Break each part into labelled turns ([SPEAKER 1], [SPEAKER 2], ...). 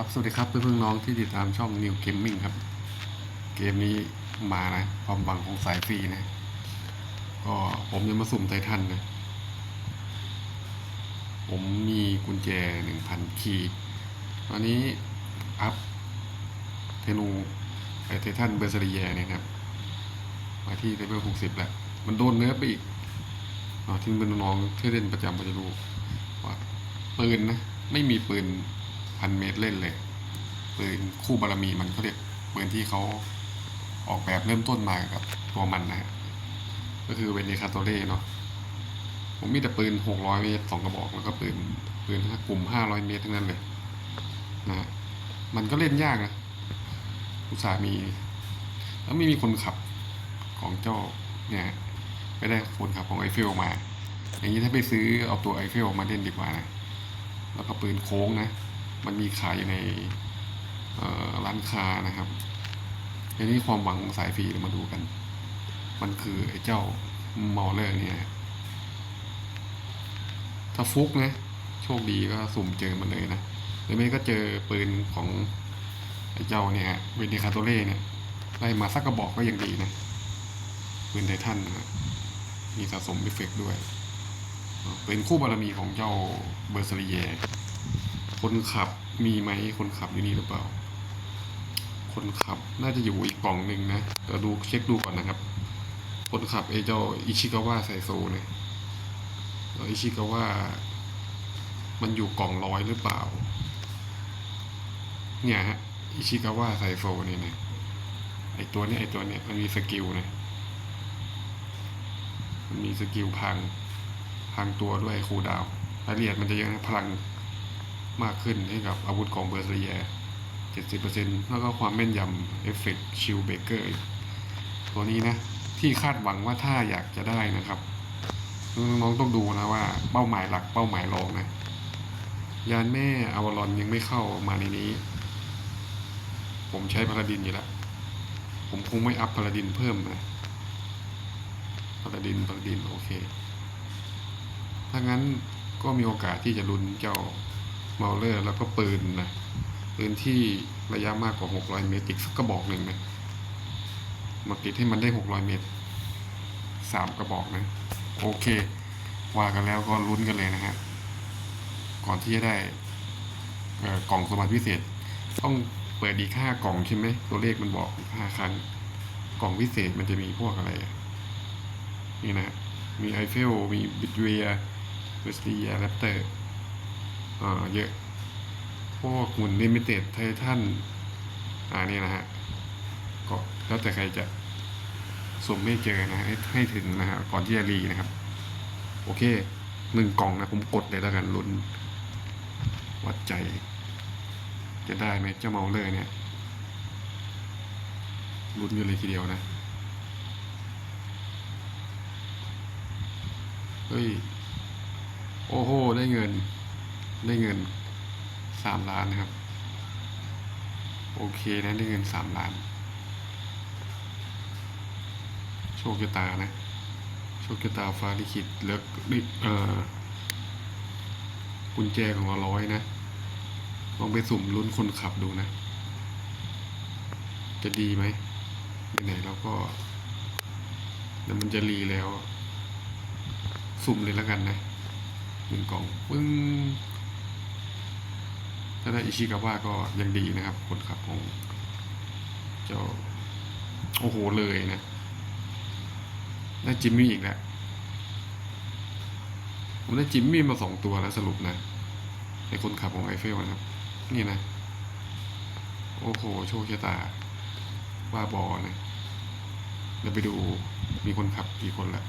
[SPEAKER 1] ครับ สวัสดีครับเพื่อนๆน้องที่ติดตามช่อง New Gaming ครับ เกมนี้มานะ ความหวังของสายฟรีนะ ก็ผมจะมาสุ่มไททันนะ ผมมีกุญแจ1,000คีย์ตอนนี้อัพเทนูไอไททันเบอร์ซเรียเนี่ยครับ มาที่เลเวล60แล้ว มันโดนเนื้อไปอีกอ๋อที่เป็นน้องที่เล่นประจำก็จะรู้ว่าปืนนะ ไม่มีปืน พันเมตรเล่นเลยปืนคู่บารมีมันเขาเรียกปืนที่เขาออกแบบเริ่มต้นมากับตัวมันนะฮะก็คือเวนิคาโตเล่เนาะผมมีแต่ปืน600เมตรสองกระบอกแล้วก็ปืนปืนกลุ่ม500เมตรทั้งนั้นเลยนะฮะมันก็เล่นยากนะอุตส่าห์มี แล้วไม่มีคนขับของเจ้าเนี่ยไม่ได้คนขับของไอเฟลมา อย่างนี้ถ้าไปซื้อเอาตัวไอเฟลมาเล่นดีกว่านะ แล้วก็ปืนโค้งนะ มันมีขายอยู่ในร้านค้านะครับทีนี้ความหวังของสายฟรีเรามาดูกัน มันคือไอ้เจ้ามอลเลอร์เนี่ย ถ้าฟุกนะโชคดีก็สุ่มเจอมันเลยนะหรือไม่ก็เจอปืนของไอ้เจ้าเนี่ยเวนิคาโตเล่เนี่ยได้มาสักกระบอกก็ยังดีนะปืนไททันนะมีสะสมเอฟเฟกต์ด้วยเป็นคู่บารมีของเจ้าเบอร์ซเรีย คนขับมีไหมคนขับอยู่นี่หรือเปล่า คนขับน่าจะอยู่อีกกล่องหนึ่งนะเดี๋ยวดูเช็คดูก่อนนะครับ คนขับไอ้เจ้าอิชิกาวะไซโซเนี่ยอิชิกาวะมันอยู่กล่องร้อยหรือเปล่า เนี่ยฮะอิชิกาวะไซโซเนี่ยนะไอตัวเนี้ยไอตัวเนี้ยมันมีสกิลนะมันมีสกิลพังพังตัวด้วยคูดาวรายละเอียดมันจะเยอะนะพลัง มากขึ้นให้กับอาวุธของเบอร์เซีย70%แล้วก็ความแม่นยำเอฟเฟกต์ชิลเบเกอร์ตัวนี้นะ ที่คาดหวังว่าถ้าอยากจะได้นะครับน้องต้องดูนะว่าเป้าหมายหลักเป้าหมายรองนะ ยานแม่อวารอนยังไม่เข้ามาในนี้ ผมใช้พาราดินอยู่แล้ว ผมคงไม่อัพพาราดินเพิ่มนะพาราดินพาราดินโอเค ถ้างั้นก็มีโอกาสที่จะลุ้นเจ้า เมาเลอร์แล้วก็ปืนนะปืนที่ระยะมากกว่า 600 เมตรอีกสักกระบอกหนึ่งนะมาติดให้มันได้ 600 เมตรสามกระบอกนะ โอเค ว่ากันแล้วก็ลุ้นกันเลยนะฮะ ก่อนที่จะได้กล่องสมบัติพิเศษ ต้องเปิดอีกห้ากล่องใช่ไหม ตัวเลขมันบอกห้าครั้ง กล่องพิเศษมันจะมีพวกอะไร นี่นะ มีไอเฟล มีบิดเวียเวสตียแรปเตอร์ เยอะพวกหุ่นลิมิเต็ดไททันอ่านี่นะฮะก็แล้วแต่ใครจะสวมไม่เจอนะให้ให้ถึงนะฮะก่อนที่จะรีนะครับ โอเคหนึ่งกล่องนะผมกดเลยแล้วกันลุ้น วัดใจ จะได้ไหมเจ้าเมาเลอร์เนี่ยลุ้นอยู่เลยทีเดียวนะเฮ้ย โอ้โห ได้เงิน ได้เงินสามล้านนะครับ โอเคนะได้เงินสามล้าน โชคชะตานะ โชคชะตาฟ้าลิขิตเหลือนี่เอ่อกุญแจของเราร้อยนะ ลองไปสุ่มลุ้นคนขับดูนะ จะดีไหมไหนๆเราก็เดี๋ยวมันจะรีแล้ว สุ่มเลยแล้วกันนะหนึ่งกล่องปึ้ง ถ้าได้อิชิกาวะก็ยังดีนะครับคนขับของเจ้าโอ้โหเลยนะได้จิมมี่อีกแล้วผมได้จิมมี่มาสองตัวแล้วสรุปนะในคนขับของไอเฟลนะครับ นี่นะ โอ้โห โชคชะตาว่าบอนะเดี๋ยวไปดูมีคนขับกี่คนละ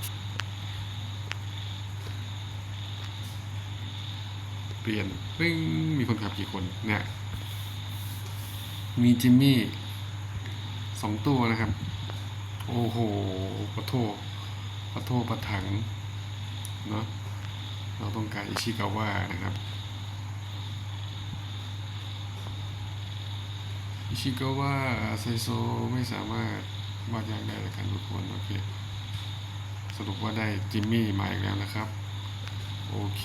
[SPEAKER 1] เปลี่ยนปึ้งมีคนขับกี่คนเนี่ยมีจิมมี่สองตัวนะครับ โอ้โหปะโทปะโทปะถังเนาะเราต้องการอิชิกาวะนะครับอิชิกาวะไซโซไม่สามารถวาดยากได้จากการทุกคนโอเคสรุปว่าได้จิมมี่มาอีกแล้วนะครับ โอเค